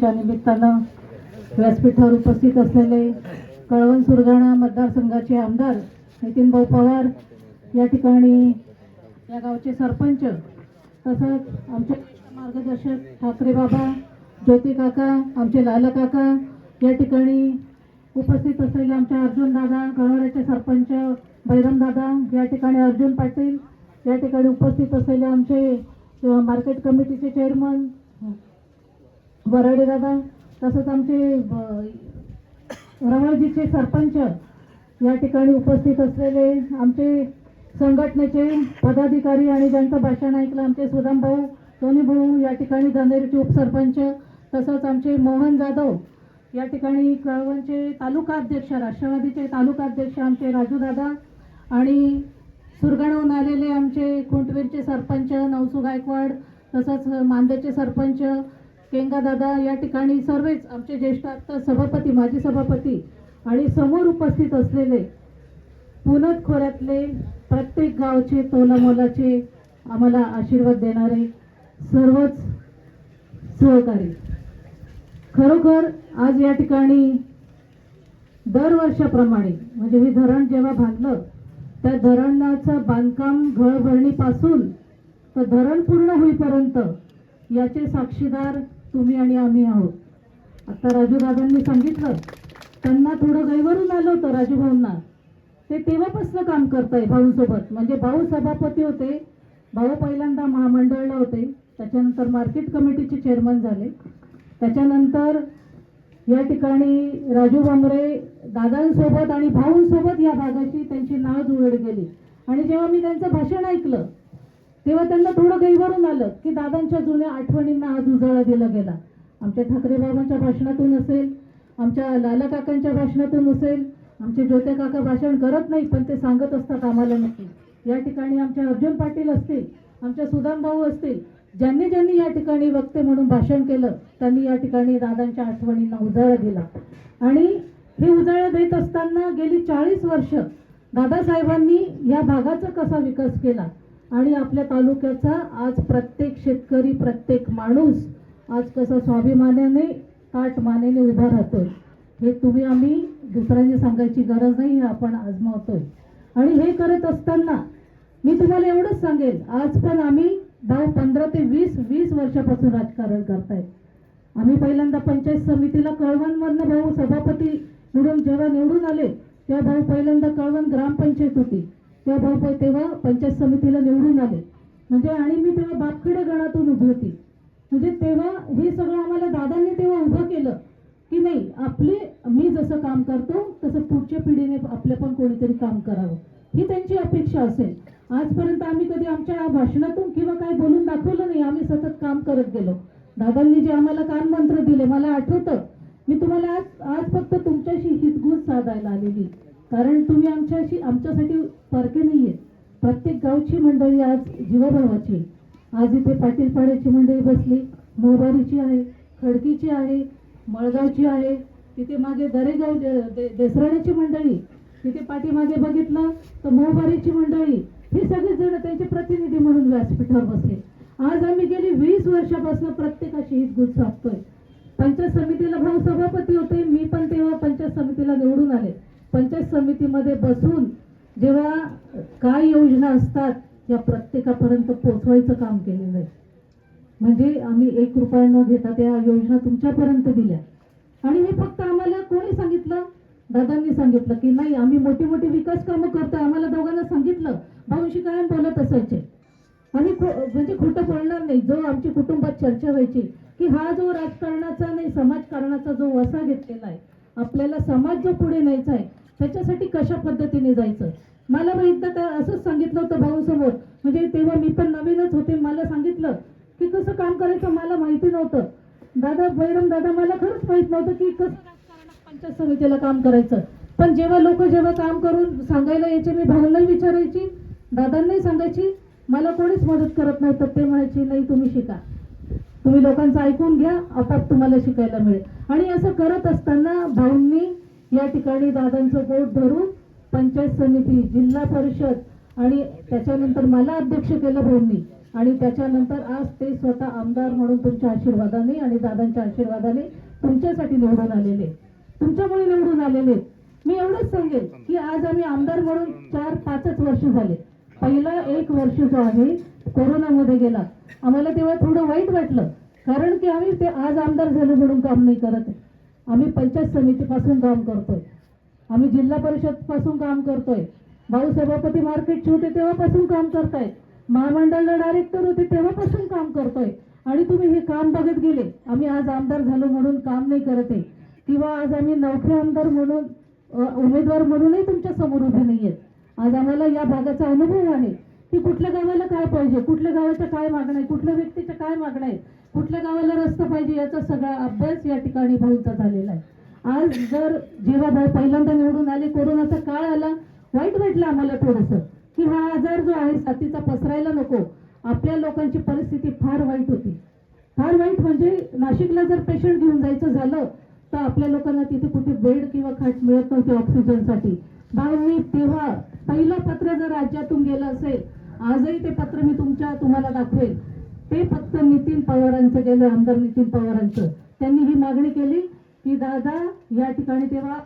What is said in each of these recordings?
त्या निमित्तानं व्यासपीठावर उपस्थित असलेले कळवण सुरगाणा मतदारसंघाचे आमदार नितीनभाऊ पवार या ठिकाणी या गावचे सरपंच तसंच आमचे मार्गदर्शक ठाकरे बाबा ज्योती काका आमचे लाला काका या ठिकाणी उपस्थित असलेले आमचे अर्जुन दादा कळवण्याचे सरपंच बैरम दादा या ठिकाणी अर्जुन पाटील या ठिकाणी उपस्थित असलेले आमचे मार्केट कमिटीचे चेअरमन वराडे दादा तसंच आमचे ब- रवळजीचे सरपंच या ठिकाणी उपस्थित असलेले आमचे संघटनेचे पदाधिकारी आणि ज्यांचं भाषण ऐकलं आमचे सुदाम भाऊ सोनी भाऊ या ठिकाणी धनेरीचे उपसरपंच तसंच आमचे मोहन जाधव या ठिकाणी कळवणचे तालुका अध्यक्ष राष्ट्रवादीचे तालुका अध्यक्ष आमचे राजू दादा आणि सुरगाणहून आलेले आमचे खुंटवीरचे सरपंच नवसू गायकवाड तसंच मांदेचे सरपंच केंगा दादा या ठिकाणी सर्वच आमचे ज्येष्ठ आत्ता सभापती माजी सभापती आणि समोर उपस्थित असलेले पुनत खोऱ्यातले प्रत्येक गावचे तोलामोलाचे आम्हाला आशीर्वाद देणारे सर्वच सहकारी. खरोखर आज या ठिकाणी दरवर्षाप्रमाणे म्हणजे हे धरण जेव्हा बांधलं त्या धरणाचं बांधकाम घळभरणीपासून तर धरण पूर्ण होईपर्यंत याचे साक्षीदार तुम्ही आणि आम्ही आहोत. आता राजूदादांनी सांगितलं त्यांना थोडं गैवरून आलं होतं राजूभाऊंना. ते तेव्हापासनं काम करताय भाऊंसोबत. म्हणजे भाऊ सभापती होते भाऊ पहिल्यांदा महामंडळला होते त्याच्यानंतर मार्केट कमिटीचे चेअरमन झाले. त्याच्यानंतर या ठिकाणी राजू भांबरे दादांसोबत आणि भाऊंसोबत या भागाची त्यांची नाव जुळत गेली. आणि जेव्हा मी त्यांचं भाषण ऐकलं तेव्हा त्यांना थोडं गैवरून आलं की दादांच्या जुन्या आठवणींना आज उजाळा दिला गेला. आमच्या ठाकरे बाबांच्या भाषणातून असेल आमच्या लाला काकांच्या भाषणातून असेल आमचे ज्योते काका भाषण करत नाही पण ते सांगत असतात आम्हाला नक्की. या ठिकाणी आमचे अर्जुन पाटील असतील आमच्या सुदाम भाऊ असतील ज्यांनी ज्यांनी या ठिकाणी वक्ते म्हणून भाषण केलं त्यांनी या ठिकाणी दादांच्या आठवणींना उजाळा दिला. आणि हे उजाळा देत असताना गेली चाळीस वर्ष दादासाहेबांनी या भागाचा कसा विकास केला? आणि आपल्या तालुक्याचा आज प्रत्येक शेतकरी प्रत्येक माणूस आज कसा स्वाभिमानाने ताट मानेने उभा राहतोय हे तुम्ही आम्ही दुसऱ्यांनी सांगायची गरज नाही हे आपण आजमावतोय. आणि हे करत असताना मी तुम्हाला एवढंच सांगेल आज पण आम्ही भाऊ पंधरा ते वीस वीस वर्षापासून राजकारण करतायत आम्ही पहिल्यांदा पंचायत समितीला कळवणमधनं भाऊ सभापती म्हणून जेव्हा निवडून आले तेव्हा भाऊ पहिल्यांदा कळवण ग्रामपंचायत होती. तेव्हा भाऊ तेव्हा पंचायत समितीला निवडून आले. म्हणजे आणि मी तेव्हा बापखेडे गणातून उभी होती. म्हणजे तेव्हा हे सगळं आम्हाला दादांनी तेव्हा उभं केलं की नाही आपले मी जसं काम करतो तसं पुढच्या पिढीने आपलं पण कोणीतरी काम करावं. ही त्यांची अपेक्षा असेल. आजपर्यंत आम्ही कधी आमच्या भाषणातून किंवा काय बोलून दाखवलं नाही आम्ही सतत काम करत गेलो. दादांनी जे आम्हाला काम मंत्र दिले मला आठवतं. मी तुम्हाला आज आज फक्त तुमच्याशी हितगुज साधायला आलेली. कारण तुम्ही आमच्याशी आमच्यासाठी परके नाही आहेत प्रत्येक गावची मंडळी आज जीवाभावाची आज इथे पाटील पाड्याची मंडळी बसली मोबारीची आहे खडकीची आहे मळगावची आहे. तिथे मागे दरेगाव दे- देसराण्याची मंडळी. तिथे पाठीमागे बघितलं तर मोबारीची मंडळी. हे सगळेजण त्यांचे प्रतिनिधी म्हणून व्यासपीठावर बसले. आज आम्ही गेली वीस वर्षापासून प्रत्येकाशी हित गुज साधतोय. पंचायत समितीला भाऊ सभापती होते मी पण तेव्हा पंचायत समितीला निवडून आले. पंचायत समितीमध्ये बसून जेव्हा काय योजना असतात या प्रत्येकापर्यंत पोचवायचं काम केलेलं आहे. म्हणजे आम्ही एक रुपया न घेता त्या योजना तुमच्यापर्यंत दिल्या. आणि हे फक्त आम्हाला कोणी सांगितलं? दादांनी सांगितलं की नाही आम्ही मोठी मोठी विकास कामं करतोय आम्हाला दोघांना सांगितलं. भाऊशी कायम बोलत असायचे. आम्ही खो- म्हणजे खोटं बोलणार नाही जो आमची कुटुंबात चर्चा व्हायची की हा जो राजकारणाचा नाही समाजकारणाचा जो वसा घेतलेला आहे आपल्याला समाज जो पुढे न्यायचा आहे त्याच्यासाठी कशा पद्धतीने जायचं? मला मग एकदा त्या असंच सांगितलं होतं भाऊ समोर म्हणजे तेव्हा मी पण नवीनच होते. मला सांगितलं की कसं काम करायचं मला माहिती नव्हतं. दादा बैरम दादा मला खरंच माहीत नव्हतं की कसं पंचायत समितीला काम करायचं. पण जेव्हा लोक जेव्हा काम करून सांगायला यायचे मी भाऊंनाही विचारायची दादांनाही सांगायची मला कोणीच मदत करत नव्हतं. ते म्हणायचे नाही तुम्ही शिका. तुम्ही लोकांचं ऐकून घ्या. आपाप तुम्हाला शिकायला मिळेल. आणि असं करत असताना भाऊंनी या ठिकाणी दादांचं बोट धरून पंचायत समिती जिल्हा परिषद आणि त्याच्यानंतर मला अध्यक्ष केलं भाऊंनी आणि त्याच्यानंतर आज ते स्वतः आमदार म्हणून तुमच्या आशीर्वादाने आणि दादांच्या आशीर्वादाने तुमच्यासाठी निवडून आलेले. तुमच्यामुळे निवडून आलेले. मी एवढंच सांगेन की आज आम्ही आमदार म्हणून चार पाचच वर्ष झाले. पहिला एक वर्ष जो आहे कोरोनामध्ये गेला. आम्हाला तेव्हा थोडं वाईट वाटलं. कारण की आम्ही ते आज आमदार झालो म्हणून काम नाही करत आहे. आम्ही पंचायत समितीपासून काम करतोय. आम्ही जिल्हा परिषदपासून काम करतोय. भाऊ सभापती मार्केटचे होते तेव्हापासून काम करतायत महामंडळला डायरेक्टर होते तेव्हापासून काम करतोय. आणि तुम्ही हे काम बघत गेले. आम्ही आज आमदार झालो म्हणून काम नाही करत आहे. किंवा आज आम्ही नवखे आमदार म्हणून उमेदवार म्हणूनही तुमच्यासमोर उभे नाहीयेत आज आम्हाला या भागाचा अनुभव आहे की कुठल्या गावाला काय पाहिजे कुठल्या गावाच्या काय मागणं आहे कुठल्या व्यक्तीच्या काय मागणं आहे कुठल्या गावाला रस्ता पाहिजे याचा सगळा अभ्यास या ठिकाणी भाऊचा झालेला आहे. आज जर जेव्हा भाऊ पहिल्यांदा निवडून आले कोरोनाचा काळ आला वाईट वाटलं आम्हाला थोडंसं की हा आजार जो आहे साथीचा पसरायला नको. आपल्या लोकांची परिस्थिती फार वाईट होती. फार वाईट म्हणजे नाशिकला जर पेशंट घेऊन जायचं झालं तर आपल्या लोकांना तिथे कुठे बेड किंवा खाट मिळत नव्हती ऑक्सिजनसाठी भाऊनी तेव्हा पहिलं पत्र जर राज्यातून गेलं असेल आजही ते पत्र मी तुमच्या तुम्हाला दाखवेल. ते फक्त नितीन पवारांचं गेलं आमदार नितीन पवारांचं. त्यांनी ही मागणी केली की दादा या ठिकाणी तेव्हा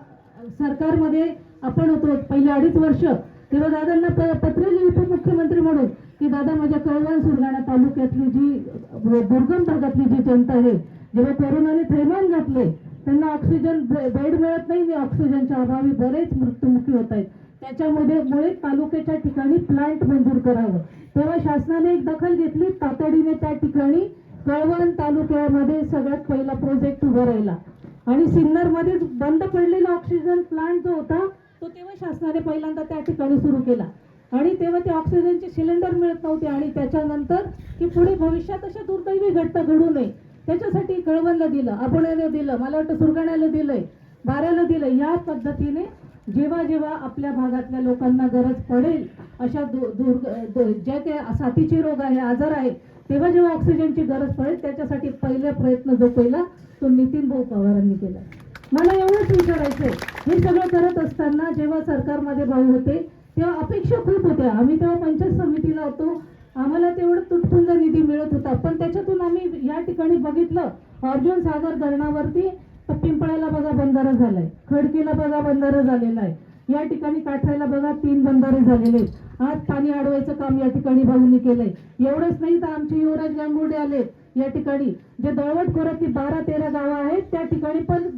सरकारमध्ये आपण होतो पहिले अडीच वर्ष. तेव्हा दादांना प- पत्र लिहिलं उपमुख्यमंत्री म्हणून की दादा माझ्या कळवण सुरगाणा तालुक्यातली जी दुर्गम भागातली जी जनता आहे जेव्हा कोरोनाने थैमान घातले त्यांना ऑक्सिजन बेड मिळत नाही ऑक्सिजनच्या अभावी बरेच मृत्युमुखी होत आहेत. त्याच्यामध्ये मुळे तालुक्याच्या ठिकाणी प्लांट मंजूर करावं. तेव्हा शासनाने एक दखल घेतली तातडीने त्या ठिकाणी कळवण तालुक्यामध्ये सगळ्यात पहिला प्रोजेक्ट उभा राहिला. आणि सिन्नरमध्ये बंद पडलेला ऑक्सिजन प्लांट जो होता तो तेव्हा शासनाने पहिल्यांदा त्या ठिकाणी सुरू केला. आणि तेव्हा ते ऑक्सिजनचे सिलेंडर मिळत नव्हते आणि त्याच्यानंतर की पुढे भविष्यात अशा दुर्दैवी घटना घडू नये त्याच्यासाठी कळवणला दिलं अपुण्याला दिलं मला वाटतं सुरगाण्याला दिलंय बाऱ्याला दिलं या पद्धतीने जेव्हा जेव्हा आपल्या भागातल्या लोकांना गरज पडेल अशा दु- दुर्ग ज्या काही साथीचे रोग आहे आजार आहे तेव्हा जेव्हा ऑक्सिजनची गरज पडेल त्याच्यासाठी पहिला प्रयत्न जो केला तो नितीन भाऊ पवारांनी केला. मला एवढंच विचारायचं हे सगळं करत असताना जेव्हा सरकारमध्ये भाऊ होते तेव्हा अपेक्षा खूप होत्या. आम्ही तेव्हा पंचायत समितीला होतो. आम्हाला तेवढं तुटपुंज निधी मिळत होता. पण त्याच्यातून आम्ही या ठिकाणी बघितलं अर्जुन सागर धरणावरती तर पिंपळ्याला बघा बंधारा झालाय. खडकीला बघा बंधारा झालेला आहे. या ठिकाणी काठायला बघा तीन बंधारे झालेले आहेत. आज पाणी अडवायचं काम या ठिकाणी भाऊंनी केलंय. एवढंच नाही तर आमचे युवराज गांगुडे आले या ठिकाणी. जे दळवट खोऱ्यातली बारा तेरा गावं आहेत त्या ठिकाणी पण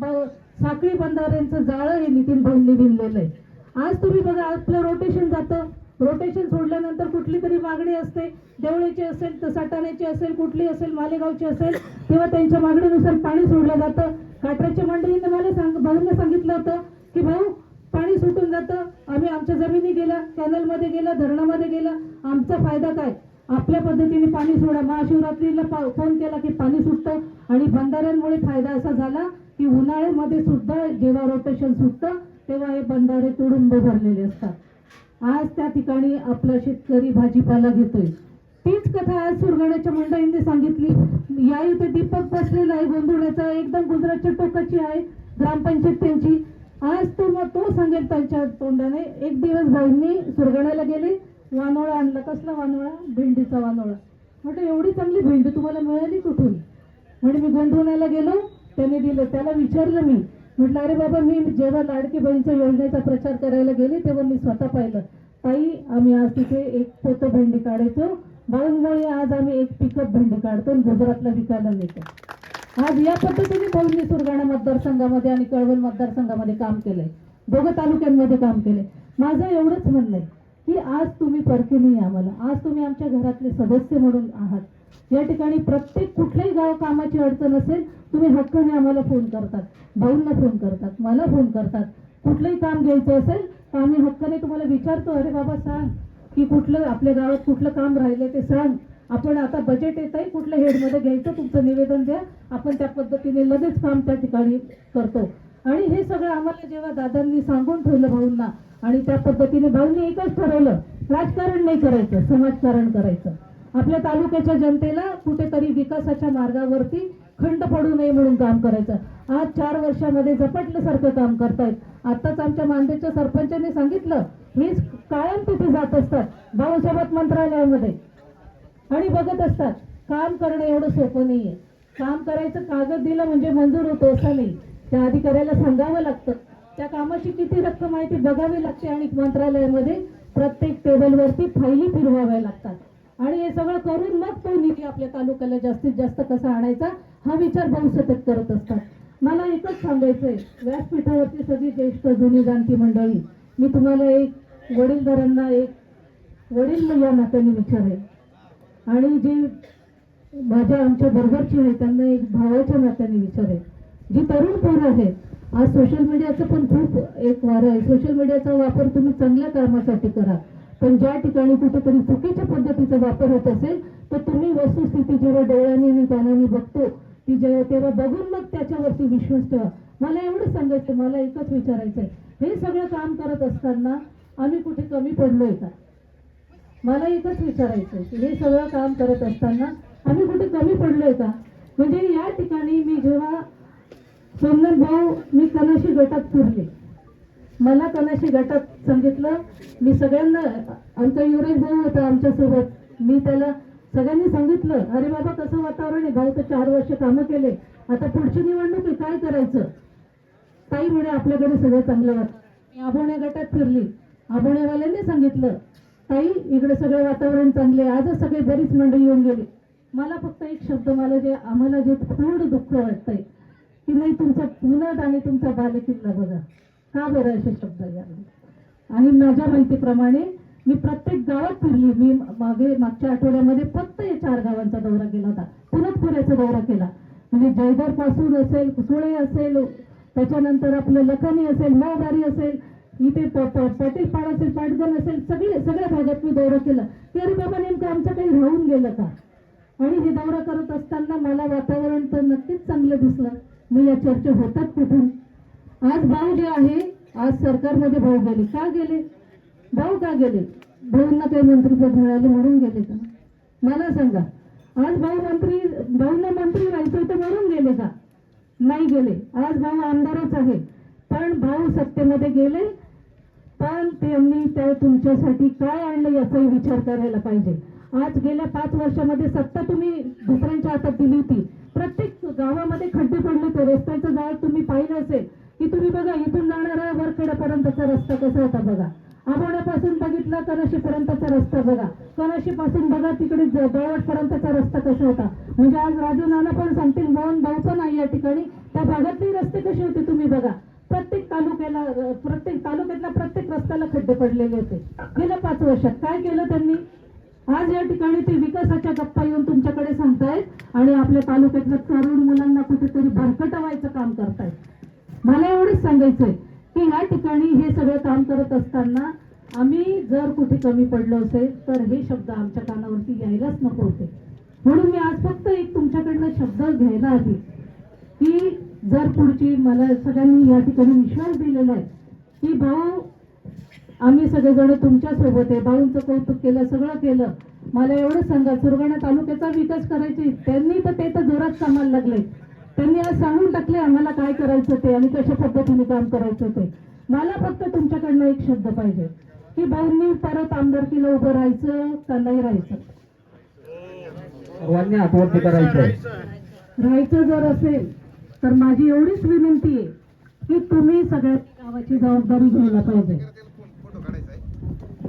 साखळी बंधाऱ्यांचं जाळं हे नितीन भाऊंनी विणलेलं आहे. आज तुम्ही बघा आपलं रोटेशन जातं. रोटेशन सोडल्यानंतर कुठली तरी मागणी असते. देवळीची असेल तर सटाण्याची असेल कुठली असेल मालेगावची असेल तेव्हा त्यांच्या मागणीनुसार पाणी सोडलं जातं. काट्राच्या मंडळीने मला सांग भाऊंना सांगितलं होतं की भाऊ पाणी सुटून जातं. आम्ही आमच्या जमिनी गेला कॅनलमध्ये गेला धरणामध्ये गेला आमचा फायदा काय? आपल्या पद्धतीने पाणी सोडा. महाशिवरात्रीला पा- फोन केला की पाणी सुटतं आणि बंधाऱ्यांमुळे फायदा असा झाला की उन्हाळ्यामध्ये सुद्धा जेव्हा रोटेशन सुटतं तेव्हा हे बंधारे तुडुंब भरलेले असतात. आज त्या ठिकाणी आपला शेतकरी भाजीपाला घेतोय. तीच कथा आज सुरगाण्याच्या मंडळींनी सांगितली. या इथे दीपक बसलेला आहे गोंधळ्याचा एकदम गुजरातच्या टोकाची आहे ग्रामपंचायत त्यांची आज तो मग तो सांगेल त्यांच्या तोंडाने. एक दिवस भाईंनी सुरगाण्याला गेले वानोळा आणला. कसला वानोळा? भेंडीचा वानोळा. म्हटलं एवढी चांगली भेंडी तुम्हाला मिळाली कुठून? म्हणजे मी गोंधळाला गेलो त्याने दिलं. त्याला विचारलं मी. म्हटलं अरे बाबा मी जेव्हा लाडकी बहीणच्या योजनेचा प्रचार करायला गेले तेव्हा मी स्वतः पाहिलं. ताई आम्ही आज तिथे एक पोतं भेंडी काढायचो. भाऊंमुळे आज आम्ही एक पिकअप भेंडी काढतो आणि गुजरातला विकायला नेतो. आज या पद्धतीने भाऊंनी सुरगाणा मतदारसंघामध्ये आणि कळवण मतदारसंघामध्ये काम केलंय. दोघं तालुक्यांमध्ये काम केलंय. माझं एवढंच म्हणणं आहे की आज तुम्ही परके नाही आम्हाला आज तुम्ही आमच्या घरातले सदस्य म्हणून आहात. या ठिकाणी प्रत्येक कुठल्याही गाव कामाची अडचण असेल तुम्ही हक्काने आम्हाला फोन करतात. भाऊंना फोन करतात. मला फोन करतात. कुठलंही काम घ्यायचं असेल तर आम्ही हक्काने तुम्हाला विचारतो. अरे बाबा सांग. की कुठलं आपल्या गावात कुठलं काम राहिलं ते सांग. आपण आता बजेट येत आहे कुठल्या हेडमध्ये घ्यायचं तुमचं निवेदन द्या. आपण त्या पद्धतीने लगेच काम त्या ठिकाणी करतो. आणि हे सगळं आम्हाला जेव्हा दादांनी सांगून ठेवलं भाऊंना आणि त्या पद्धतीने भाऊंनी एकच ठरवलं राजकारण नाही करायचं समाजकारण करायचं. आपल्या तालुक्याच्या जनतेला कुठेतरी विकासाच्या मार्गावरती खंड पडू नये म्हणून काम करायचं. आज चार वर्षामध्ये झपटल्यासारखं काम करतायत. आताच आमच्या मांदेच्या सरपंचांनी सांगितलं हे कायम तिथे जात असतात भाऊसाहेब मंत्रालयामध्ये. आणि बघत असतात काम करणं एवढं सोपं नाहीये. काम करायचं कागद दिलं म्हणजे मंजूर होतो असं नाही. त्या अधिकाऱ्याला सांगावं लागतं. त्या कामाची किती रक्कम आहे ती बघावी लागते आणि मंत्रालयामध्ये प्रत्येक टेबलवरती फाईली फिरवाव्या लागतात. आणि हे सगळं करून मग तो निधी आपल्या तालुक्याला जास्तीत जास्त कसा आणायचा हा विचार भाऊ सतत करत असतात. मला एकच सांगायचंय व्यासपीठावरती सगळी ज्येष्ठ जुनी जाणती मंडळी मी तुम्हाला एक वडीलधारांना एक वडील या नात्याने विचारेल. आणि जी माझ्या आमच्या बरोबरची आहे त्यांना एक भावाच्या नात्याने विचारेल. जी तरुण पोरं आहेत आज सोशल मीडियाचं पण खूप एक वारं आहे. सोशल मीडियाचा वापर तुम्ही चांगल्या कामासाठी करा. पण ज्या ठिकाणी कुठेतरी चुकीच्या पद्धतीचा वापर होत असेल तर तुम्ही वस्तुस्थिती जेव्हा डोळ्यांनी आणि कानाने बघतो. ती जेव्हा तेव्हा बघून मग त्याच्यावरती विश्वास ठेवा मला एवढं सांगायचं मला एकच विचारायचं आहे हे सगळं काम करत असताना आम्ही कुठे कमी पडलोय का? मला एकच विचारायचं की हे सगळं काम करत असताना आम्ही कुठे कमी पडलोय का? म्हणजे या ठिकाणी मी जेव्हा सोमनाथ भाऊ मी कनाशी गटात फिरले. मला कनाशी गटात सांगितलं मी सगळ्यांना आमचा युवराज भाऊ होता आमच्यासोबत. मी त्याला सगळ्यांनी सांगितलं अरे बाबा कसं वातावरण आहे? भाऊ तर चार वर्ष कामं केले. आता पुढची निवडणूक आहे काय करायचं? ताई म्हणे आपल्याकडे सगळं चांगलं वाटतं मी आभोण्या गटात फिरली. आभोण्यावाल्यांनी सांगितलं ताई इकडे सगळं वातावरण चांगले आजच सगळे बरीच मंडळी येऊन गेली. मला फक्त एक शब्द मला जे आम्हाला जे थोडं दुःख वाटतंय की नाही तुमचा पुनद आणि तुमचा बालेकिल्ला बघा. का बरं असे शब्द यावे आणि माझ्या माहितीप्रमाणे मी प्रत्येक गावात फिरली. मी मागे मागच्या आठवड्यामध्ये फक्त या चार गावांचा दौरा केला होता. पुनतपुऱ्याचा दौरा केला. म्हणजे जयदरपासून असेल सुळे असेल त्याच्यानंतर आपलं लखनी असेल माळबारी असेल इथे पाटील पाड असेल पाटगण असेल सगळे सगळ्या भागात मी दौरा केला. की अरे बाबा नेमकं आमचं काही राहून गेलं का? आणि हे दौरा करत असताना मला वातावरण तर नक्कीच चांगलं दिसलं. मी या चर्चा होतात कुठून? आज भाऊ जे आहे आज सरकारमध्ये भाऊ गेले. का गेले? भाऊ का गेले? भाऊंना काही मंत्रीपद मिळाले म्हणून गेले का? मला सांगा आज भाऊ मंत्री भाऊंना मंत्री व्हायचं होतं म्हणून गेले का? नाही गेले. आज भाऊ आमदारच आहे. पण भाऊ सत्तेमध्ये गेले. पण त्यांनी त्या तुमच्यासाठी काय आणलं याचाही विचार करायला पाहिजे. आज गेल्या पाच वर्षामध्ये सत्ता तुम्ही दुसऱ्यांच्या हातात दिली होती. प्रत्येक गावामध्ये खड्डे पडले होते. रस्त्याचं जाळ तुम्ही पाहिलं असेल. की तुम्ही बघा इथून जाणारा वरखेड्यापर्यंतचा रस्ता कसा होता बघा. आंबोड्यापासून बघितला कनाशीपर्यंतचा रस्ता बघा. कनाशीपासून बघा तिकडे पर्यंतचा रस्ता कसा होता. म्हणजे आज राजू नाना पण सांगतील मोहन भाऊ पण आहे या ठिकाणी. त्या भागातले रस्ते कसे होते तुम्ही बघा. प्रत्येक तालुक्याला प्रत्येक तालुक्यातल्या प्रत्येक रस्त्याला खड्डे पडलेले होते. गेल्या पाच वर्षात काय केलं त्यांनी? आज या ठिकाणी ते विकासाच्या गप्पा येऊन तुमच्याकडे सांगतायत आणि आपल्या तालुक्यातल्या तरुण मुलांना कुठेतरी भरकटवायचं काम करतायत. मला एवढंच सांगायचंय. की ह्या ठिकाणी हे सगळं काम करत असताना आम्ही जर कुठे कमी पडलो असेल तर हे शब्द आमच्या कानावरती यायलाच नको होते. म्हणून मी आज फक्त एक तुमच्याकडनं शब्द घ्यायला आली की जर पुढची मला सगळ्यांनी या ठिकाणी विश्वास दिलेला आहे की भाऊ आम्ही सगळेजण तुमच्यासोबत आहे भाऊंचं कौतुक केलं सगळं केलं मला एवढं सांगा सुरगाणा तालुक्याचा विकास करायची त्यांनी तर ते तर जोरात कामाला लागले. त्यांनी आज सांगून टाकले आम्हाला काय करायचं ते आणि कशा पद्धतीने काम करायचं ते. मला फक्त तुमच्याकडनं एक शब्द पाहिजे की भाऊंनी परत आमदारकीला उभं राहायचं का नाही राहायचं? सर्वांनी हातवरती करायचंय राहायचं जर असेल तर माझी एवढीच विनंती आहे की तुम्ही सगळ्या गावाची जबाबदारी घ्यायला पाहिजे.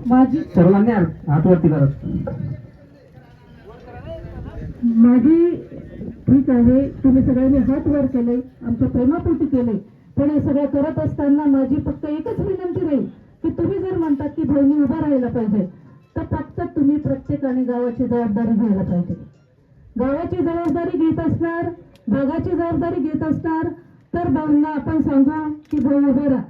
माझी सर्वांनी हातवरती करत माझी ठीक आहे तुम्ही सगळ्यांनी हात वर केले आमच्या प्रेमापोटी केले. पण हे सगळं करत असताना माझी फक्त एकच विनंती राहील की तुम्ही जर म्हणतात की बहिणी उभा राहायला पाहिजे तर फक्त तुम्ही प्रत्येकाने गावाची जबाबदारी घ्यायला पाहिजे. गावाची जबाबदारी घेत असणार भागाची जबाबदारी घेत असणार तर भाऊंना आपण सांगा की भाऊ उभे राहा.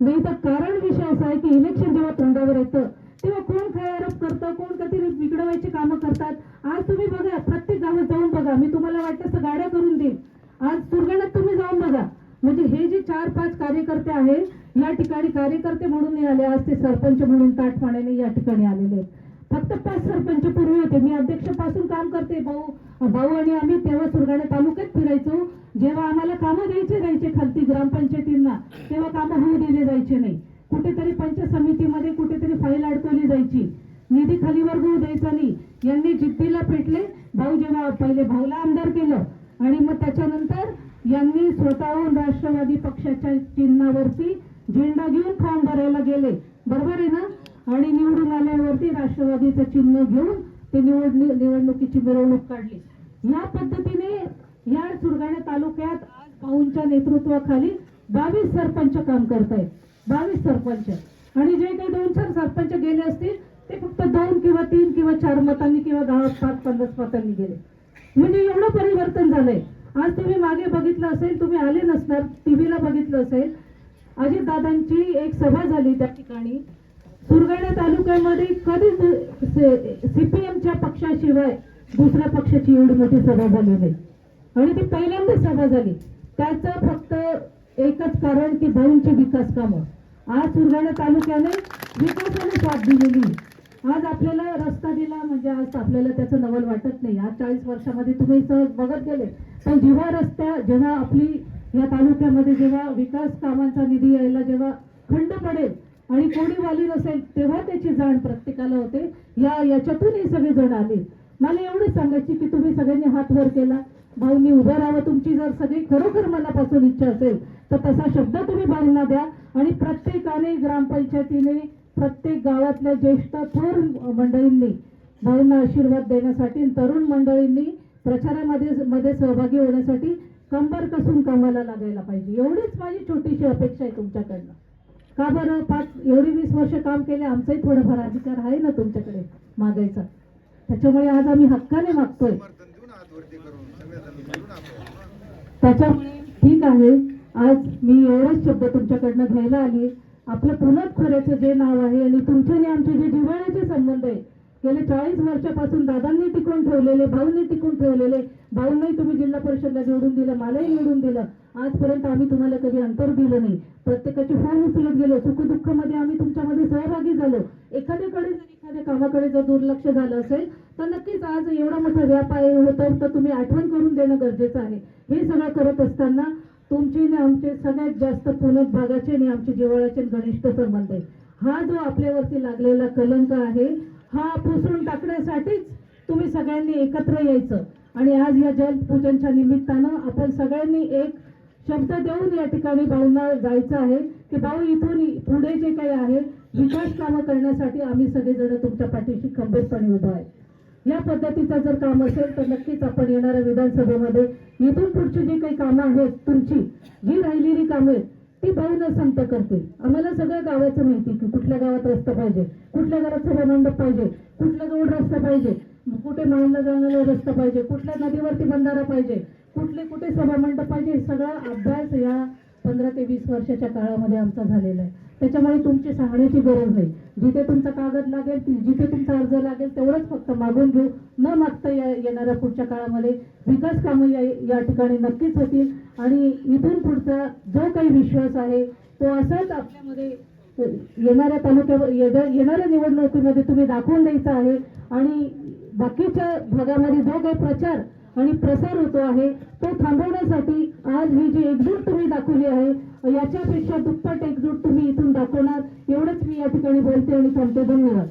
नाही तर कारण विषय असा आहे की इलेक्शन जेव्हा तोंडावर येतं तेव्हा कोण काय आरोप करतं कोण कधी बिघडवायची कामं करतात आज तुम्ही बघा प्रत्येक गावात जाऊन बघा. मी तुम्हाला वाटतं गाड्या करून देईन. आज सुरगाण्यात तुम्ही जाऊन बघा. म्हणजे हे जे चार पाच कार्यकर्ते आहेत या ठिकाणी कार्यकर्ते म्हणून नाही आले. आज ते सरपंच म्हणून ताटपाण्याने या ठिकाणी आलेले आहेत. फक्त पाच सरपंच पूर्वी होते. मी अध्यक्षपासून काम करते भाऊ. भाऊ आणि आम्ही तेव्हा सुरगाणा तालुक्यात फिरायचो. जेव्हा आम्हाला कामं द्यायचे जायचे खालती ग्रामपंचायतींना तेव्हा कामं होऊ दिले जायचे नाही. कुठेतरी पंच समितीमध्ये कुठेतरी फाईल अडकवली जायची. निधी खाली वर्ग होऊ द्यायचा नाही. यांनी जिद्दीला पेटले. भाऊ जेव्हा पहिले भाऊला आमदार केलं आणि मग त्याच्यानंतर यांनी स्वतःहून राष्ट्रवादी पक्षाच्या चिन्हावरती झेंडा घेऊन फॉर्म भरायला गेले. बरोबर आहे ना? आणि निवडून आल्यावरती राष्ट्रवादीचं चिन्ह घेऊन ते निवड निवडणुकीची मिरवणूक काढली. या पद्धतीने या सुरगाणा तालुक्यात आज भाऊंच्या नेतृत्वाखाली बावीस सरपंच काम करत आहेत बावीस सरपंच. आणि जे काही दोन चार सरपंच गेले असतील ते फक्त दोन किंवा तीन किंवा चार मतांनी किंवा दहा पाच पन्नास मतांनी गेले. म्हणजे एवढं परिवर्तन झालंय. आज तुम्ही मागे बघितलं असेल तुम्ही आले नसणार टीव्हीला बघितलं असेल. अजितदादांची एक सभा झाली त्या ठिकाणी. सुरगाणा तालुक्यामध्ये कधीच सीपीएमच्या पक्षाशिवाय दुसऱ्या पक्षाची एवढी मोठी सभा झाली नाही. आणि ती पहिल्यांदा सभा झाली. त्याचं फक्त एकच कारण की भाऊंची विकास कामं. आज सुरगाणा तालुक्याने विकासाने साथ दिलेली. आज आपल्याला रस्ता दिला म्हणजे आज आपल्याला त्याचं नवल वाटत नाही. आज चाळीस वर्षामध्ये तुम्ही सहज बघत गेले पण जेव्हा रस्त्या जेव्हा आपली या तालुक्यामध्ये जेव्हा विकास कामांचा निधी यायला जेव्हा खंड पडेल आणि कोणी वाली नसेल तेव्हा त्याची जाण प्रत्येकाला होते. या याच्यातून हे सगळे जण आले. मला एवढंच सांगायची की तुम्ही सगळ्यांनी हात वर केला. भाऊनी उभं राहावं तुमची जर सगळी खरोखर मनापासून इच्छा असेल तर तसा शब्द तुम्ही भाऊंना द्या. आणि प्रत्येकाने ग्रामपंचायतीने प्रत्येक गावातल्या ज्येष्ठ थोर मंडळींनी भाऊंना आशीर्वाद देण्यासाठी तरुण मंडळींनी प्रचारामध्ये मध्ये सहभागी होण्यासाठी कंबर कसून कामाला लागायला पाहिजे. एवढीच माझी छोटीशी अपेक्षा आहे तुमच्याकडनं. का बरं? पाच एवढी वीस वर्ष काम केले आमचाही थोडाफार अधिकार आहे ना तुमच्याकडे मागायचा. त्याच्यामुळे आज आम्ही हक्काने मागतोय. त्याच्यामुळे ठीक आहे. आज मी एवढेच शब्द तुमच्याकडनं घ्यायला आली. आपलं पुनत खोऱ्याचं जे नाव आहे आणि तुमच्या आणि आमचे जे जिव्हाळ्याचे संबंध आहे गेले चाळीस वर्षापासून दादांनी टिकून ठेवलेले भाऊंनी टिकून ठेवलेले भाऊंनाही तुम्ही जिल्हा परिषदला निवडून दिलं मलाही निवडून दिलं. आजपर्यंत आम्ही तुम्हाला कधी अंतर दिलं नाही. प्रत्येकाची फोन उचलत गेलो सुखदुःखामध्ये आम्ही तुमच्यामध्ये सहभागी झालो. एखाद्याकडे जर एखाद्या कामाकडे जर दुर्लक्ष झालं असेल तर नक्कीच आज एवढा मोठा व्याप आहे होतं तर तुम्ही आठवण करून देणं गरजेचं आहे. हे सगळं करत असताना तुमचे आणि आमचे सगळ्यात जास्त पुनत भागाचे आणि आमचे जिव्हाळ्याचे घनिष्ठ संबंध आहे हा जो आपल्यावरती लागलेला कलंक आहे हा पुसून टाकण्यासाठीच तुम्ही सगळ्यांनी एकत्र यायचं. आणि आज या जलपूजनच्या निमित्तानं आपण सगळ्यांनी एक शब्द देऊन या ठिकाणी भाऊंना जायचं आहे. की भाऊ इथून पुढे जे काही आहे विकास कामं करण्यासाठी आम्ही सगळेजण तुमच्या पाठीशी खंबीरपणे उभं आहे. या पद्धतीचं जर काम असेल तर नक्कीच आपण येणाऱ्या विधानसभेमध्ये इथून पुढची जी काही कामं आहेत तुमची जी राहिलेली कामं आहेत ती भावना न संत आम्हाला सगळ्या गावाचं माहिती की कुठल्या गावात रस्ता पाहिजे कुठल्या घरात सभामंडप पाहिजे कुठला जोड रस्ता पाहिजे कुठे मानला जाणारा रस्ता पाहिजे कुठल्या नदीवरती बंधारा पाहिजे कुठले कुठे सभामंडप पाहिजे सगळा अभ्यास या पंधरा ते वीस वर्षाच्या काळामध्ये आमचा झालेला आहे. त्याच्यामुळे तुमची सांगण्याची गरज नाही. जिथे तुमचा कागद लागेल जिथे तुमचा अर्ज लागेल तेवढंच फक्त मागून घेऊ. न मागता या येणाऱ्या पुढच्या काळामध्ये विकास कामं या या ठिकाणी नक्कीच होतील. आणि इथून पुढचा जो काही विश्वास आहे तो असाच आपल्यामध्ये येणाऱ्या तालुक्यावर येणाऱ्या निवडणुकीमध्ये तुम्ही दाखवून द्यायचा आहे. आणि बाकीच्या भागामध्ये जो काही प्रचार आणि प्रसार होतो आहे तो थांबवण्यासाठी आज ही जी एकजूट तुम्ही दाखवली आहे याच्यापेक्षा दुप्पट एकजूट तुम्ही इथून दाखवणार. एवढंच मी या ठिकाणी बोलते आणि सांगते धन्यवाद.